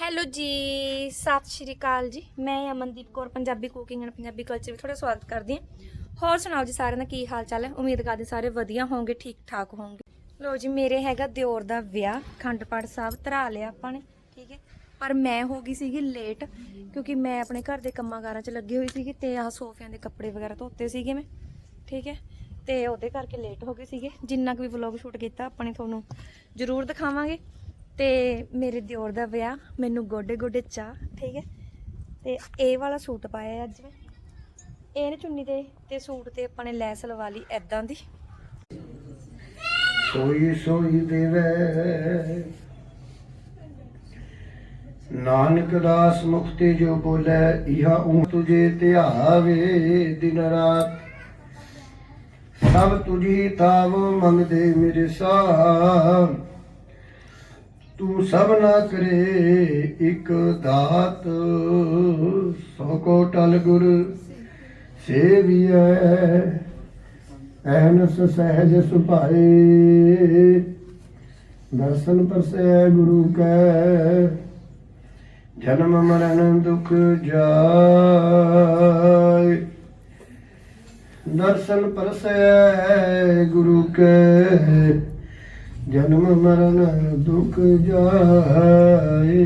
Hello ਜੀ, ਸਤਿ ਸ਼੍ਰੀ ਅਕਾਲ ਜੀ। ਮੈਂ Amandeep Kaur, Punjabi cooking and Punjabi culture ਵਿੱਚ ਤੁਹਾਡਾ ਸਵਾਗਤ ਕਰਦੀ ਹਾਂ। ਹੋਰ ਸੁਣਾਓ ਜੀ ਸਾਰਿਆਂ ਦਾ ਕੀ ਹਾਲ ਚਾਲ ਹੈ? ਉਮੀਦ ਕਰਦੇ ਸਾਰੇ ਵਧੀਆ ਹੋਵੋਗੇ ਠੀਕ ਠਾਕ ਹੋਵੋਗੇ ਲੋ ਜੀ, ਮੇਰੇ ਹੈਗਾ ਦਿਓਰ ਦਾ ਵਿਆਹ ਖੰਡ ਪਾਠ ਸਾਹਿਬ, ਧਰਾ ਲਿਆ ਆਪਾਂ ਨੇ, ਠੀਕ ਹੈ? ਪਰ ਮੈਂ ਹੋ ਗਈ ਸੀਗੀ ਲੇਟ ਕਿਉਂਕਿ ਮੈਂ ਆਪਣੇ ਘਰ ਦੇ ਕੰਮਾਂ ਕਾਰਾਂ 'ਚ ਲੱਗੀ ਹੋਈ ਸੀਗੀ ਤੇ ਆਹ ਸੋਫਿਆਂ ਦੇ ਕੱਪੜੇ ਵਗੈਰਾ ਧੋਤੇ ਸੀਗੇ ਮੈਂ, ਠੀਕ ਹੈ? ਤੇ ਉਹਦੇ ਕਰਕੇ ਲੇਟ ਹੋ ਗਏ ਸੀਗੇ। ਜਿੰਨਾ ਕੁ ਵੀ ਵਲੌਗ ਸ਼ੂਟ ਕੀਤਾ, ਆਪਾਂ ਨੇ ਤੁਹਾਨੂੰ ਜ਼ਰੂਰ ਦਿਖਾਵਾਂਗੇ। ਤੇ ਮੇਰੇ ਦਿਓਰ ਦਾ ਵਿਆਹ, ਮੈਨੂੰ ਗੋਡੇ ਗੋਡੇ ਚਾਹ, ਠੀਕ ਹੈ? ਤੇ ਇਹ ਵਾਲਾ ਸੂਟ ਪਾਇਆ ਅੱਜ ਮੈਂ। ਇਹਨੇ ਚੁੰਨੀ ਤੇ ਤੇ ਸੂਟ ਤੇ ਆਪਾਂ ਨੇ ਲੈਸ ਲਵਾ ਲਈ ਐਦਾਂ ਦੀ। ਸੋਈ ਸੋਈ ਦੇਵੇ ਨਾਨਕ ਦਾਸ ਮੁਖਤੇ ਜੋ ਬੋਲੇ, ਇਹਾ ਊ ਤੁਝੇ ਧਿਆਵੇ ਦਿਨ ਰਾਤ। ਸਭ ਤੁਝੀ ਤਾਵ ਮੰਗਦੇ ਮੇਰੇ ਸਾਹ। ਤੂੰ ਸਭ ਨਾ ਕਰੇ ਇਕ ਦਾਤ। ਸੋ ਕੋ ਟਲ ਗੁਰ ਸੇਵੀਐ, ਐਨਸ ਸਹਿਜ ਸੁਭਾਏ। ਦਰਸ਼ਨ ਪਰਸੈ ਗੁਰੂ ਕੈ, ਜਨਮ ਮਰਨ ਦੁਖ ਜਾਏ। ਦਰਸ਼ਨ ਪਰਸੈ ਗੁਰੂ ਕੈ ਜਨਮ ਮਰਨ ਦੁਖ ਜਾਏ।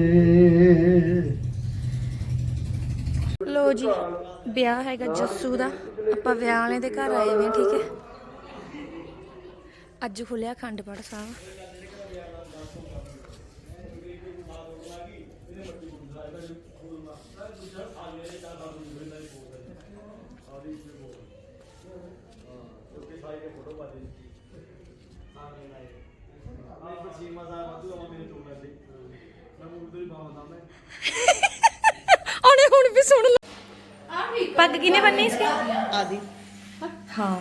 ਲੋ ਜੀ, ਵਿਆਹ ਹੈਗਾ ਜੱਸੂ ਦਾ। ਆਪਾਂ ਵਿਆਹ ਵਾਲੇ ਦੇ ਘਰ ਆਏ ਵੇ ਠੀਕ ਹੈ। ਅੱਜ ਖੁੱਲਿਆ ਖੰਡ ਪਾਠ ਸਾਹਿਬ। ਉਹਨੇ ਹੁਣ ਵੀ ਸੁਣ ਲ ਪੱਗ ਕਿਨੇ ਬੰਨੀ ਸੀ? ਆਦਿ। ਹਾਂ।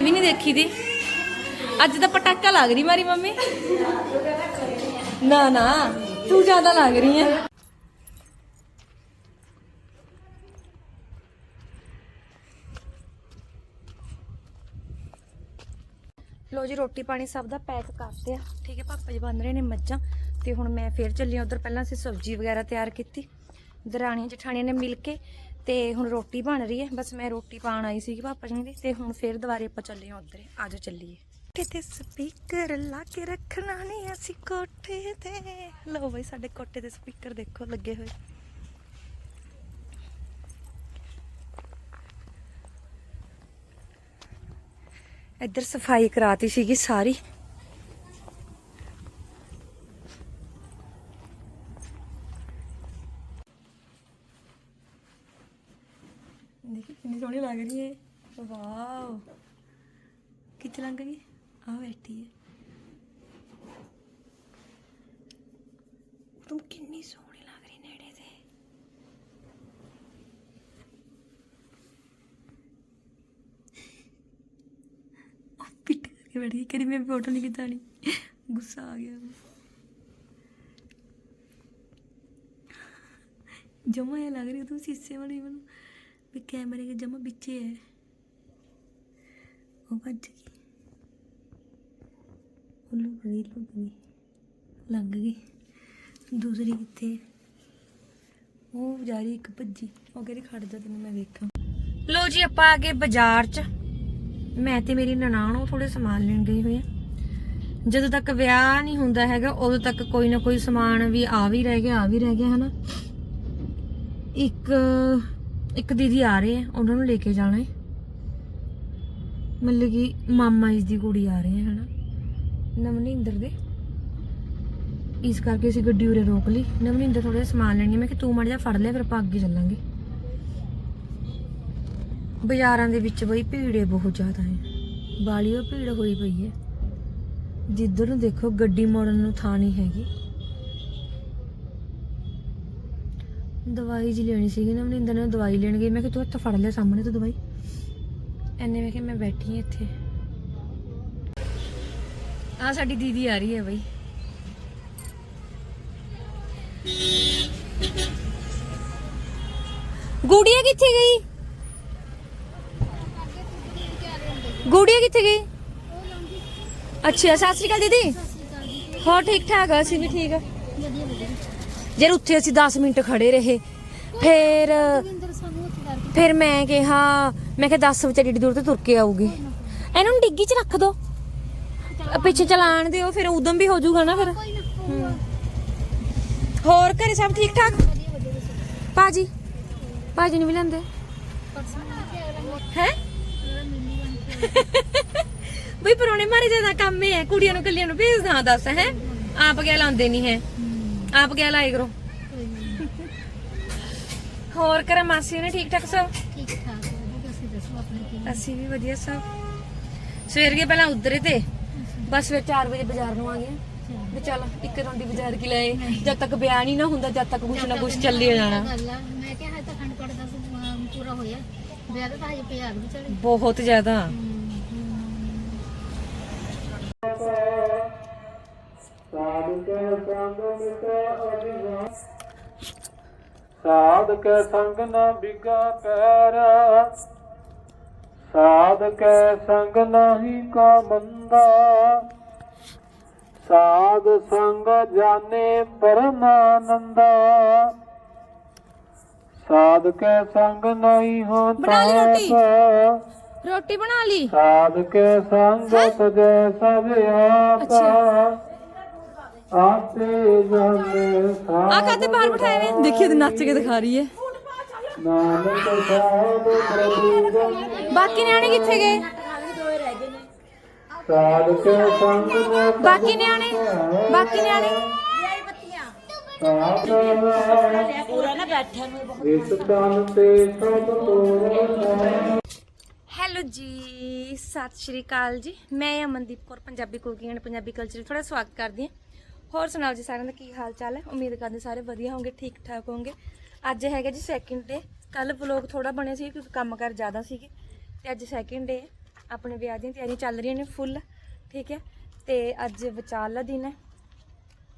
ਵੀ ਨਹੀਂ ਦੇਖੀ ਦੀ। ਅੱਜ ਤਾਂ ਪਟਾਕਾ ਲੱਗ ਰਹੀ ਮਾਰੀ ਮੰਮੀ। ਨਾ ਨਾ। ਤੂੰ ਜ਼ਿਆਦਾ ਲੱਗ ਰਹੀ ਹੈ ਲੋ ਜੀ ਰੋਟੀ ਪਾਣੀ ਸਭ ਦਾ ਪੈਕ ਕਰਦੇ ਆ। ਠੀਕ ਹੈ ਪਾਪਾ ਜੀ ਬਣ ਰਹੇ ਨੇ ਮੱਝਾਂ। ਤੇ ਹੁਣ ਮੈਂ ਫੇਰ ਚੱਲੀ ਆ ਉਧਰ ਪਹਿਲਾਂ ਅਸੀਂ ਸਬਜ਼ੀ ਵਗੈਰਾ ਤਿਆਰ ਕੀਤੀ। ਦਰਾਣੀਆਂ ਜਠਾਣੀਆਂ ਨੇ ਮਿਲ ਕੇ ਤੇ ਹੁਣ ਰੋਟੀ ਬਣ ਰਹੀ ਹੈ। ਬਸ ਮੈਂ ਰੋਟੀ ਪਾਣ ਆਈ ਸੀਗੀ ਪਾਪਾ ਜੀ ਦੀ ਤੇ ਹੁਣ ਫੇਰ ਦੁਬਾਰੇ ਆਪਾਂ ਚੱਲੇ ਆ ਉਧਰ। ਆਜੋ ਚੱਲੀਏ। ਕਿਤੇ ਸਪੀਕਰ ਲਾ ਕੇ ਰੱਖਣਾ ਨਹੀਂ ਅਸੀਂ ਕੋਠੇ ਤੇ। ਲਓ ਬਈ ਸਾਡੇ ਕੋਠੇ ਤੇ ਸਪੀਕਰ ਦੇਖੋ ਲੱਗੇ ਹੋਏ। ਇੱਧਰ ਸਫ਼ਾਈ ਕਰਾਤੀ ਸੀਗੀ ਸਾਰੀ। ਦੇਖੀ ਕਿੰਨੀ ਸੋਹਣੀ ਲੱਗ ਰਹੀ ਹੈ ਵਾਓ। ਕਿੱਥੇ ਲੰਘ ਗਈ? ਆ ਬੈਠੀ ਹੈ ਤੁਮ ਕਿੰਨੀ ਸੋਹਣੀ ਲੱਗ ਰਹੀ ਨੇੜੇ ਤੇ ਉਹ ਪਿੱਟ ਕਰਕੇ ਬੈਠ ਗਈ ਕਰੀ ਮੈਂ ਫੋਟੋ ਨਹੀਂ ਖਿਚਾਣੀ ਗੁੱਸਾ ਆ ਗਿਆ। ਜਮਾ ਇਹ ਲੱਗ ਰਹੀ ਤੂੰ ਸੀਸੇ ਵਾਲੀ ਮੈਨੂੰ। ਵੀ ਕੈਮਰੇ ਦੇ ਜਮਾ ਵਿੱਚੇ ਹੈ ਉਹ ਭੱਜ ਗਈ। ਉਹ ਲੁਕ ਗਈ ਲੁਕ ਗਈ ਲੰਘ ਗਈ। ਦੂਸਰੀ ਕਿੱਥੇ ਉਹ ਜਾ ਇੱਕ ਭੱਜੀ। ਉਹ ਕਹਿੰਦੀ ਖੜ ਜਾ ਤੈਨੂੰ ਮੈਂ ਵੇਖਾਂ। ਲੋ ਜੀ, ਆਪਾਂ ਆ ਗਏ ਬਾਜ਼ਾਰ 'ਚ। ਮੈਂ ਤੇ ਮੇਰੀ ਨਨਾਣ, ਉਹ ਥੋੜੇ ਸਮਾਨ ਲੈਣ ਗਏ ਹੋਏ ਆ। ਜਦੋਂ ਤੱਕ ਵਿਆਹ ਨਹੀਂ ਹੁੰਦਾ ਹੈਗਾ, ਉਦੋਂ ਤੱਕ ਕੋਈ ਨਾ ਕੋਈ ਸਮਾਨ ਵੀ ਆ ਵੀ ਰਹਿ ਗਿਆ, ਆ ਵੀ ਰਹਿ ਗਿਆ, ਹਨਾ। ਇੱਕ ਇੱਕ ਦੀਦੀ ਆ ਰਹੇ ਆ, ਉਹਨਾਂ ਨੂੰ ਲੈ ਕੇ ਜਾਣਾ ਹੈ ਮਤਲਬ ਕਿ ਮਾਮਾ ਜੀ ਦੀ ਕੁੜੀ ਆ ਰਹੀ ਹੈ ਹਨਾ। ਨਵਨਿੰਦਰ ਦੇ। ਇਸ ਕਰਕੇ ਅਸੀਂ ਗੱਡੀ ਉਰੇ ਰੋਕ ਲਈ। ਨਵਨਿੰਦਰ ਥੋੜਾ ਸਮਾਨ ਲੈਣੀ ਮੈਂ ਕਿ ਤੂੰ ਮੜ ਜਾ ਫੜ ਲਿਆ, ਫਿਰ ਆਪਾਂ ਅੱਗੇ ਚੱਲਾਂਗੇ। ਬਾਜ਼ਾਰਾਂ ਦੇ ਵਿੱਚ ਬਈ ਭੀੜੇ ਬਹੁਤ ਜ਼ਿਆਦਾ ਹੈ ਬਾਲੀਓ ਭੀੜ ਹੋਈ ਪਈ ਹੈ। ਜਿੱਧਰ ਨੂੰ ਦੇਖੋ, ਗੱਡੀ ਮੋੜਨ ਨੂੰ ਥਾਂ ਨਹੀਂ ਹੈਗੀ। ਦਵਾਈ ਜੀ ਲੈਣੀ ਸੀਗੀ ਨਵਨਿੰਦਰ ਨੇ ਦਵਾਈ ਲੈਣ ਗਈ। ਮੈਂ ਕਿ ਤੂੰ ਹੱਥ ਫੜ ਲਿਆ ਸਾਹਮਣੇ ਤੋਂ ਦਵਾਈ। ਐਨੇ ਮੈਂ ਕਿ ਮੈਂ ਬੈਠੀ ਹਾਂ ਇੱਥੇ। ਆ ਸਾਡੀ ਦੀਦੀ ਆ ਰਹੀ ਹੈ ਬਈ। ਗੁੜੀਆ ਕਿੱਥੇ ਗਈ? ਗੁੜੀਆ ਕਿੱਥੇ ਗਈ? ਅੱਛਾ, ਸਤਿ ਸ਼੍ਰੀ ਅਕਾਲ ਦੀਦੀ। ਹੋਰ ਠੀਕ ਠਾਕ ਆ, ਅਸੀਂ ਵੀ ਠੀਕ ਆ। ਯਾਰ ਉੱਥੇ ਅਸੀਂ 10 ਮਿੰਟ ਖੜੇ ਰਹੇ। ਫਿਰ ਫਿਰ ਮੈਂ ਕਿਹਾ ਮੈਂ ਕਿਹਾ 10 ਵਿਚਾਰੀ ਏਡੀ ਦੂਰ ਤੋਂ ਤੁਰ ਕੇ ਆਊਗੀ। ਇਹਨੂੰ ਡਿੱਗੀ 'ਚ ਰੱਖ ਦੋ। ਪਿੱਛੇ ਚਲਾਣ ਦਿਓ, ਫਿਰ ਉਦਮ ਵੀ ਹੋ ਜਾਊਗਾ ਨਾ ਫਿਰ। ਹੋਰ ਘਰੇ ਸਭ ਠੀਕ ਠਾਕ? ਭਾਜੀ? ਭਾਜੀ ਨੂੰ ਵੀ ਲੈਂਦੇ ਹੈ? ਬਈ ਪਰੋਣੇ ਮਾਰੇ ਜ਼ਿਆਦਾ ਕੰਮ ਹੀ ਹੈ ਕੁੜੀਆਂ ਨੂੰ ਕੱਲੀਆਂ ਨੂੰ ਭੇਜਦਾ ਦੱਸ ਹੈ? ਆਪ ਗਿਆ ਲਾਉਂਦੇ ਨਹੀਂ ਹੈ? ਆਪ ਗਿਆ ਲਾਏ ਕਰੋ? ਹੋਰ ਕਰਾਂ ਮਾਸੀ ਨੇ ਠੀਕ ਠਾਕ ਸਭ? ਠੀਕ ਠਾਕ ਹੈ ਤੁਸੀਂ ਦੱਸੋ ਆਪਣੇ ਕੀ ਅਸੀਂ ਵੀ ਵਧੀਆ ਸਭ। ਸਵੇਰ ਗਏ ਪਹਿਲਾਂ ਉਧਰੇ ਤੇ। ਬਸ ਫਿਰ 4 ਵਜੇ ਬਾਜ਼ਾਰ ਨੂੰ ਆ ਗਏ। ਵੀ ਚੱਲ ਇੱਕ ਰੌਂਡੀ ਬਾਜ਼ਾਰ ਕੀ ਲਏ? ਜਦ ਤੱਕ ਵਿਆਹ ਨਹੀਂ ਨਾ ਹੁੰਦਾ ਜਦ ਤੱਕ ਕੁਛ ਨਾ ਕੁਛ ਚੱਲੀ ਜਾਣਾ। ਗੱਲ ਆ ਮੈਂ ਕਿਹਾ ਹਜੇ ਤਾਂ ਖੰਡ ਕੋਟ ਦਾ ਅਮ, ਪੂਰਾ ਹੋਇਆ। ਵਿਆਹ ਦਾ ਤਾਂ ਹਜੇ ਪਿਆ ਵੀ ਚਲੇ ਬਹੁਤ ਜ਼ਿਆਦਾ। ਸਾਧ ਕੈ ਸੰਗ ਨਾ ਬਿਗਾ ਪੈਰ। ਸਾਧ ਕੈ ਸੰਗ ਨਾਹੀ ਕਾ ਮੰਦਾ। ਸਾਧ ਸੰਗ ਜਾਣੇ ਪਰਮਾਨੰਦਾ। ਸਾਧ ਕੈ ਸੰਗ ਨਹੀਂ ਹੋ ਲਈ ਰੋਟੀ। ਬਣਾ ਲਈ? ਸਾਧ ਕੇ ਸੰਗਤ ਦੇ ਸਭ ਆਪਾ ਆ ਕਾਤੇ ਬਾਹਰ ਬਿਠਾਏ ਵੇ ਦੇਖੀ ਤੇ ਨੱਚ ਕੇ ਦਿਖਾ ਰਹੀ ਹੈ। ਬਾਕੀ ਨਿਆਣੇ ਕਿੱਥੇ ਗਏ? ਬਾਕੀ ਨਿਆਣੇ ਬਾਕੀ ਨਿਆਣੇ? ਸਾਧ ਪੂਰਾ ਨਾ ਬੈਠਾ ਨੂੰ ਇਸ ਤਨ ਤੇ ਸਭ ਤੋਰਨਾ ਹੈਲੋ ਜੀ ਸਤਿ ਸ਼੍ਰੀ ਅਕਾਲ ਜੀ। ਮੈਂ Amandeep Kaur Punjabi cooking and Punjabi culture ਤੁਹਾਡਾ ਸਵਾਗਤ ਕਰਦੀ ਹਾਂ। ਹੋਰ ਸੁਣਾਓ ਜੀ ਸਾਰਿਆਂ ਦਾ ਕੀ ਹਾਲ ਚਾਲ ਹੈ? ਉਮੀਦ ਕਰਦੇ ਸਾਰੇ ਵਧੀਆ ਹੋਵੋਗੇ ਠੀਕ ਠਾਕ ਹੋਵੋਗੇ ਅੱਜ ਹੈਗਾ ਜੀ ਸੈਕਿੰਡ ਡੇ ਕੱਲ ਵਲੋਗ ਥੋੜਾ ਬਣਿਆ ਸੀ ਕਿਉਂਕਿ ਕੰਮ ਕਰ ਜ਼ਿਆਦਾ ਸੀਗੇ। ਤੇ ਅੱਜ ਸੈਕਿੰਡ ਡੇ ਆਪਣੇ ਵਿਆਹ ਦੀਆਂ ਤਿਆਰੀਆਂ ਚੱਲ ਰਹੀਆਂ ਨੇ ਫੁੱਲ ਠੀਕ ਹੈ? ਤੇ ਅੱਜ ਵਿਚਾਲਾ ਦਿਨ ਹੈ।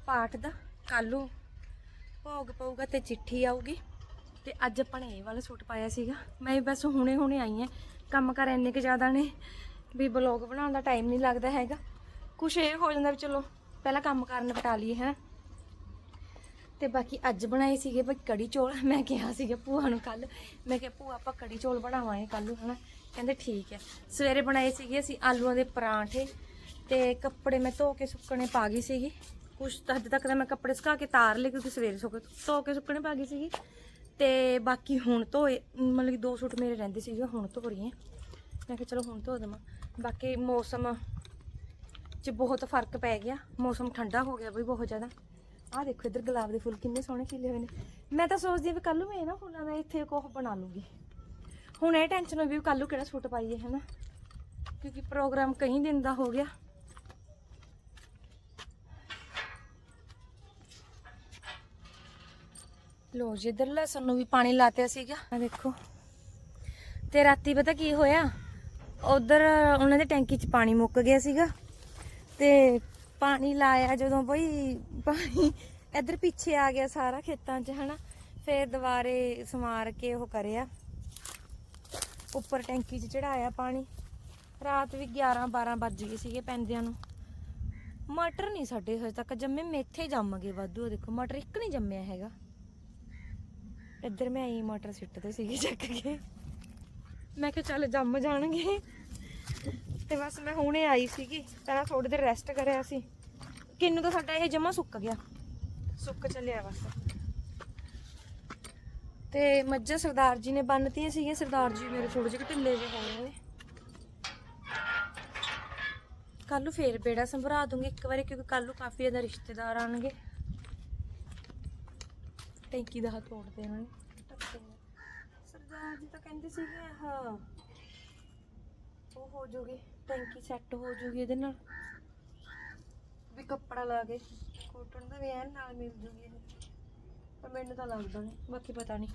ਪਾਠ ਦਾ। ਕੱਲੂ ਭੋਗ ਪਊਗਾ ਤੇ ਚਿੱਠੀ ਆਊਗੀ। ਤੇ ਅੱਜ ਆਪਾਂ ਨੇ ਇਹ ਵਾਲਾ ਸੂਟ ਪਾਇਆ ਸੀਗਾ। ਮੈਂ ਵੀ ਬਸ ਹੁਣੇ ਹੁਣੇ ਆਈ ਹਾਂ। ਕੰਮ ਕਰ ਇੰਨੇ ਕੁ ਜ਼ਿਆਦਾ ਨੇ ਵੀ ਬਲੌਗ ਬਣਾਉਣ ਦਾ ਟਾਈਮ ਨਹੀਂ ਲੱਗਦਾ ਹੈਗਾ। ਕੁਛ ਇਹ ਹੋ ਜਾਂਦਾ ਵੀ ਚਲੋ ਪਹਿਲਾਂ ਕੰਮ ਕਰਨ ਨਿਪਟਾ ਲਈਏ ਹੈ ਤੇ ਬਾਕੀ ਅੱਜ ਬਣਾਏ ਸੀਗੇ ਬਈ ਕੜੀ ਚੌਲ। ਮੈਂ ਕਿਹਾ ਸੀਗਾ ਭੂਆ ਨੂੰ ਕੱਲ ਮੈਂ ਕਿਹਾ, ਭੂਆ, ਆਪਾਂ ਕੜੀ ਚੌਲ ਬਣਾਵਾਂਗੇ ਕੱਲ ਨੂੰ, ਹਨਾ? ਕਹਿੰਦੇ, ਠੀਕ ਹੈ। ਸਵੇਰੇ ਬਣਾਏ ਸੀਗੇ ਅਸੀਂ ਆਲੂਆਂ ਦੇ ਪਰਾਂਠੇ ਤੇ ਕੱਪੜੇ ਮੈਂ ਧੋ ਕੇ ਸੁੱਕਣੇ ਪਾ ਗਈ ਸੀਗੀ। ਕੁਛ ਹੱਦ ਤੱਕ ਤਾਂ ਮੈਂ ਕੱਪੜੇ ਸੁਕਾ ਕੇ ਤਾਰ ਲਏ ਕਿਉਂਕਿ ਸਵੇਰੇ ਸੁੱਕ ਧੋ ਕੇ ਸੁੱਕਣੇ ਪਾ ਗਈ ਸੀਗੀ। ਤੇ ਬਾਕੀ ਹੁਣ ਧੋਏ, ਮਤਲਬ ਕਿ ਦੋ ਸੂਟ ਮੇਰੇ ਰਹਿੰਦੇ ਸੀਗੇ, ਹੁਣ ਧੋ ਰਹੀ ਹਾਂ। ਮੈਂ ਕਿਹਾ, ਚਲੋ, ਹੁਣ ਧੋ ਦੇਵਾਂ। ਬਾਕੀ ਮੌਸਮ 'ਚ ਬਹੁਤ ਫ਼ਰਕ ਪੈ ਗਿਆ। ਮੌਸਮ ਠੰਡਾ ਹੋ ਗਿਆ ਬਈ ਬਹੁਤ ਜ਼ਿਆਦਾ। ਆਹ ਦੇਖੋ ਇੱਧਰ ਗੁਲਾਬ ਦੇ ਫੁੱਲ ਕਿੰਨੇ ਸੋਹਣੇ ਖਿਲੇ ਹੋਏ ਨੇ। ਮੈਂ ਤਾਂ ਸੋਚਦੀ ਹਾਂ ਵੀ ਕੱਲ ਨੂੰ ਮੈਂ ਇਹਨਾਂ ਫੁੱਲਾਂ ਦਾ ਇੱਥੇ ਕੋਹ ਬਣਾ ਲੂੰਗੀ। ਹੁਣ ਇਹ ਟੈਨਸ਼ਨ ਹੋਈ ਵੀ ਕੱਲ ਨੂੰ ਕਿਹੜਾ ਸੂਟ ਪਾਈਏ, ਹਨਾ? ਕਿਉਂਕਿ ਪ੍ਰੋਗਰਾਮ ਕਈ ਦਿਨ ਦਾ ਹੋ ਗਿਆ। ਲੋ ਜਿੱਧਰ ਲਸਣ ਨੂੰ ਵੀ ਪਾਣੀ ਲਾਤਿਆ ਸੀਗਾ। ਆ ਦੇਖੋ। ਤੇ ਰਾਤੀ ਪਤਾ ਕੀ ਹੋਇਆ? ਉਧਰ ਉਹਨਾਂ ਦੇ ਟੈਂਕੀ 'ਚ ਪਾਣੀ ਮੁੱਕ ਗਿਆ ਸੀਗਾ। ਤੇ ਪਾਣੀ ਲਾਇਆ ਜਦੋਂ ਬਈ ਪਾਣੀ ਇੱਧਰ ਪਿੱਛੇ ਆ ਗਿਆ ਸਾਰਾ ਖੇਤਾਂ 'ਚ, ਹਨਾ। ਫੇਰ ਦੁਬਾਰੇ ਸਮਾਰ ਕੇ ਉਹ ਕਰਿਆ। ਉੱਪਰ ਟੈਂਕੀ 'ਚ ਚੜਾਇਆ ਪਾਣੀ। ਰਾਤ ਵੀ 11 12 ਵੱਜ ਗਏ ਸੀਗੇ ਪੈਂਦਿਆਂ ਨੂੰ। ਮਟਰ ਨਹੀਂ ਸਾਡੇ ਹਜੇ ਤੱਕ ਜੰਮੇ, ਮੇਥੇ ਜੰਮ ਗਏ ਵਾਧੂ ਦੇਖੋ। ਮਟਰ ਇੱਕ ਨਹੀਂ ਜੰਮਿਆ ਹੈਗਾ। ਇੱਧਰ ਮੈਂ ਆਈ ਮਟਰ ਸਿੱਟਦੇ ਸੀਗੇ, ਚੱਕ ਕੇ। ਮੈਂ ਕਿਹਾ ਚੱਲ ਜੰਮ ਜਾਣਗੇ। ਤੇ ਬਸ ਮੈਂ ਹੁਣੇ ਆਈ ਸੀਗੀ, ਪਹਿਲਾਂ ਥੋੜੀ ਦੇਰ ਰੈਸਟ ਕਰਿਆ ਸੀ। ਕਿੰਨੂ ਤਾਂ ਸਾਡਾ ਇਹ ਜਮਾ ਸੁੱਕ ਗਿਆ। ਸੁੱਕ ਚੱਲਿਆ ਬਸ। ਤੇ ਮੱਝਾਂ ਸਰਦਾਰ ਜੀ ਨੇ ਬੰਨਤੀਆਂ ਸੀਗੀਆਂ, ਸਰਦਾਰ ਜੀ ਮੇਰੇ ਥੋੜੇ ਜਿਹੇ ਢਿੱਲੇ ਜਿਹੇ ਹੋ ਨੇ ਕੱਲ ਨੂੰ ਫੇਰ ਬੇੜਾ ਸੰਭਰਾ ਦੂੰਗੀ ਇੱਕ ਵਾਰੀ, ਕਿਉਂਕਿ ਕੱਲ ਨੂੰ ਕਾਫੀ ਜ਼ਿਆਦਾ ਰਿਸ਼ਤੇਦਾਰ ਆਣਗੇ ਟੈਂਕੀ ਦਾ ਤੋੜਦੇ ਇਹਨਾਂ ਨੇ। ਸਰਦਾਰ ਜੀ ਤਾਂ ਕਹਿੰਦੇ ਸੀਗੇ, ਹਾਂ। ਉਹ ਹੋ ਜੂਗੀ, ਟੈਂਕੀ ਸੈੱਟ ਹੋ ਜੂਗੀ ਇਹਦੇ ਨਾਲ। ਵੀ ਕੱਪੜਾ ਲਾ ਕੇ ਕੋਟਨ ਦਾ ਵੀ ਐਨ ਨਾਲ ਮਿਲ ਜੂਗੀ ਇਹ। ਪਰ ਮੈਨੂੰ ਤਾਂ ਲੱਗਦਾ ਨਹੀਂ ਬਾਕੀ ਪਤਾ ਨਹੀਂ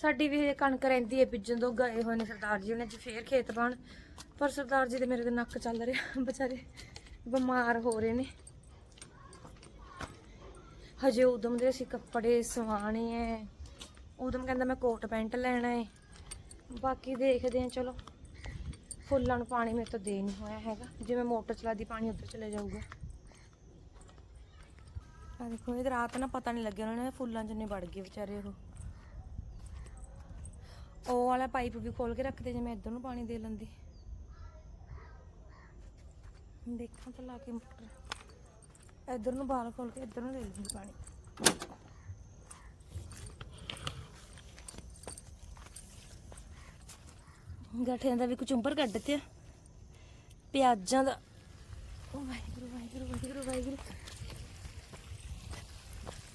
ਸਾਡੀ ਵੀ ਹਜੇ ਕਣਕ ਰਹਿੰਦੀ ਹੈ ਬੀਜਣ ਤੋਂ ਗਏ ਹੋਏ ਨੇ ਸਰਦਾਰ ਜੀ, ਉਹਨੇ ਅੱਜ ਫੇਰ ਖੇਤ ਪਾਣ ਪਰ ਸਰਦਾਰ ਜੀ ਦੇ ਮੇਰੇ ਦੇ ਨੱਕ ਚੱਲ ਰਿਹਾ, ਵਿਚਾਰੇ ਬਿਮਾਰ ਹੋ ਰਹੇ ਨੇ। ਹਜੇ ਉਦਮ ਦੇ ਅਸੀਂ ਕੱਪੜੇ ਸਵਾਣੇ ਐ। ਉਦਮ ਕਹਿੰਦਾ ਮੈਂ ਕੋਟ ਪੈਂਟ ਲੈਣਾ ਏ। ਬਾਕੀ ਦੇਖਦੇ ਆ, ਚਲੋ। ਫੁੱਲਾਂ ਨੂੰ ਪਾਣੀ ਮੇਰੇ ਤੋਂ ਦੇ ਨਹੀਂ ਹੋਇਆ ਹੈਗਾ। ਜਿਵੇਂ ਮੋਟਰ ਚਲਾਦੀ, ਪਾਣੀ ਉੱਧਰ ਚਲੇ ਜਾਊਗਾ। ਆ ਦੇਖੋ, ਇਹ ਰਾਤ ਨਾ ਪਤਾ ਨਹੀਂ ਲੱਗਿਆ, ਉਹਨਾਂ ਨੇ ਫੁੱਲਾਂ 'ਚ ਨਹੀਂ ਵੜ ਗਏ ਵਿਚਾਰੇ ਉਹ। ਉਹ ਵਾਲਾ ਪਾਈਪ ਵੀ ਖੋਲ ਕੇ ਰੱਖਦੇ, ਜੇ ਮੈਂ ਇੱਧਰ ਨੂੰ ਪਾਣੀ ਦੇ ਲੈਂਦੀ। ਦੇਖਾਂ ਤਾਂ ਲਾ ਕੇ ਮੋਟਰ। ਇੱਧਰ ਨੂੰ ਬਾਲ ਖੋਲ ਕੇ ਇੱਧਰ ਨੂੰ ਦੇ ਲੈਂਦੀ ਪਾਣੀ। ਗਠਿਆਂ ਦਾ ਵੀ ਕੁਚੁੰਬਰ ਕੱਢ ਤੇ ਪਿਆਜ਼ਾਂ ਦਾ ਓ ਵਾਹਿਗੁਰੂ ਵਾਹਿਗੁਰੂ ਵਾਹਿਗੁਰੂ ਵਾਹਿਗੁਰੂ।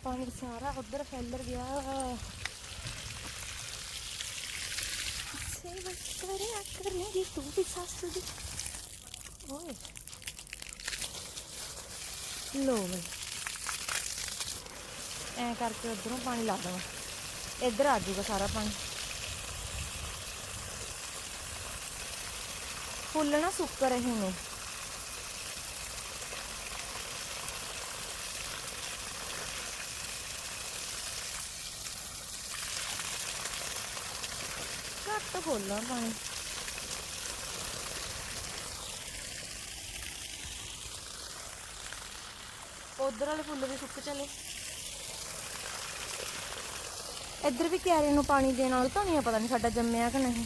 ਪਾਣੀ ਸਾਰਾ ਉਧਰ ਫੈਲਰ ਗਿਆ। ਸੇਵਾ ਕਰਿਆ ਕਰਨੇਗੀ ਤੂੰ ਵੀ ਸੱਸ ਦੀ। ਓਏ। ਲੋ ਬਈ। ਐ ਕਰਕੇ ਉਧਰੋਂ ਪਾਣੀ ਲਾ ਦਵਾਂ। ਇੱਧਰ ਆ ਜਾਊਗਾ ਸਾਰਾ ਪਾਣੀ। ਫੁੱਲ ਨਾ ਸੁੱਕ ਰਹੇ ਨੇ। ਘੱਟ ਖੋਲਾਂ ਪਾਣੀ। ਉਧਰ ਵਾਲੇ ਫੁੱਲ ਵੀ ਸੁੱਕ ਚਲੇ। ਇੱਧਰ ਵੀ ਕਿਆਰੇ ਨੂੰ ਪਾਣੀ ਦੇਣ ਵਾਲਾ ਤਾਂ ਪਤਾ ਨਹੀਂ ਸਾਡਾ ਜੰਮਿਆ ਕਿ ਨਹੀਂ।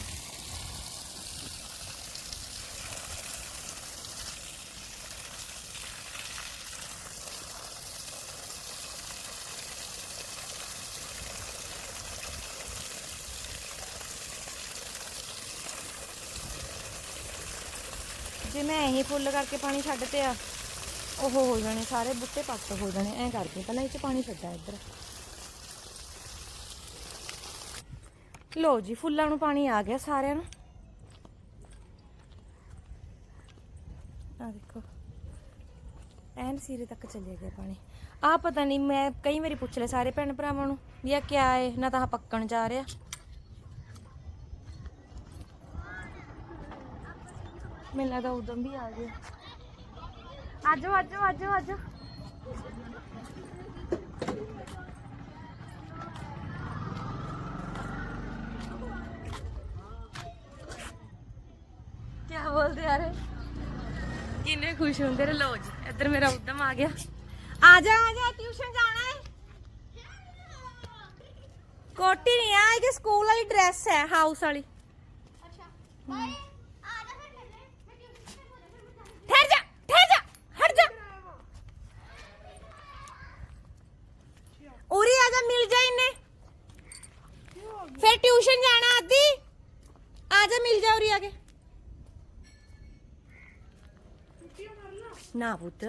ਮੈਂ ਇਹੀ ਫੁੱਲ ਕਰਕੇ ਪਾਣੀ ਛੱਡ ਤੇ ਆ। ਉਹ ਹੋ ਜਾਣੇ, ਸਾਰੇ ਬੁੱਟੇ ਪੱਟ ਹੋ ਜਾਣੇ, ਐਂ ਕਰਕੇ। ਪਹਿਲਾਂ ਇਹ ਚ ਪਾਣੀ ਛੱਡਾਂ ਇੱਧਰ। ਲੋ ਜੀ, ਫੁੱਲਾਂ ਨੂੰ ਪਾਣੀ ਆ ਗਿਆ ਸਾਰਿਆਂ ਨੂੰ। ਆ ਦੇਖੋ। ਐਨ ਸਿਰੇ ਤੱਕ ਚਲੇ ਗਿਆ ਪਾਣੀ। ਆ ਪਤਾ ਨਹੀਂ, ਮੈਂ ਕਈ ਵਾਰੀ ਪੁੱਛ ਲਿਆ ਸਾਰੇ ਭੈਣ ਭਰਾਵਾਂ ਨੂੰ ਵੀ ਇਹ ਕਿਆ ਹੈ ਨਾ ਤਾਂ ਪੱਕਣ ਜਾ ਰਿਹਾ। ਮੈਨੂੰ ਲੱਗਦਾ ਉਦਮ ਵੀ ਆ ਗਿਆ ਆਜੋ ਆਜੋ ਆਜੋ ਆਜੋ ਕੀ ਬੋਲਦੇ ਯਾਰ ਕਿੰਨੇ ਖੁਸ਼ ਹੁੰਦੇ ਰੇ ਲੋ ਜੀ ਇੱਧਰ ਮੇਰਾ ਉਦਮ ਆ ਗਿਆ ਆ ਜਾ ਆ ਜਾ ਟਿਊਸ਼ਨ ਜਾਣਾ ਹੈ ਕੋਟੀ ਨਹੀਂ ਆ ਇਹ ਸਕੂਲ ਵਾਲੀ ਡਰੈਸ ਹੈ ਹਾਊਸ ਵਾਲੀ ਠਹਿਰ ਜਾ ਠਹਿਰ ਜਾ ਹਟ ਜਾ ਉਰੀ ਆ ਜਾ ਮਿਲ ਜਾ ਇਹਨੇ ਫਿਰ ਟਿਊਸ਼ਨ ਜਾਣਾ ਆਦੀ ਆ ਜਾ ਮਿਲ ਜਾ ਉਰੀ ਆ ਕੇ ਨਾ ਪੁੱਤ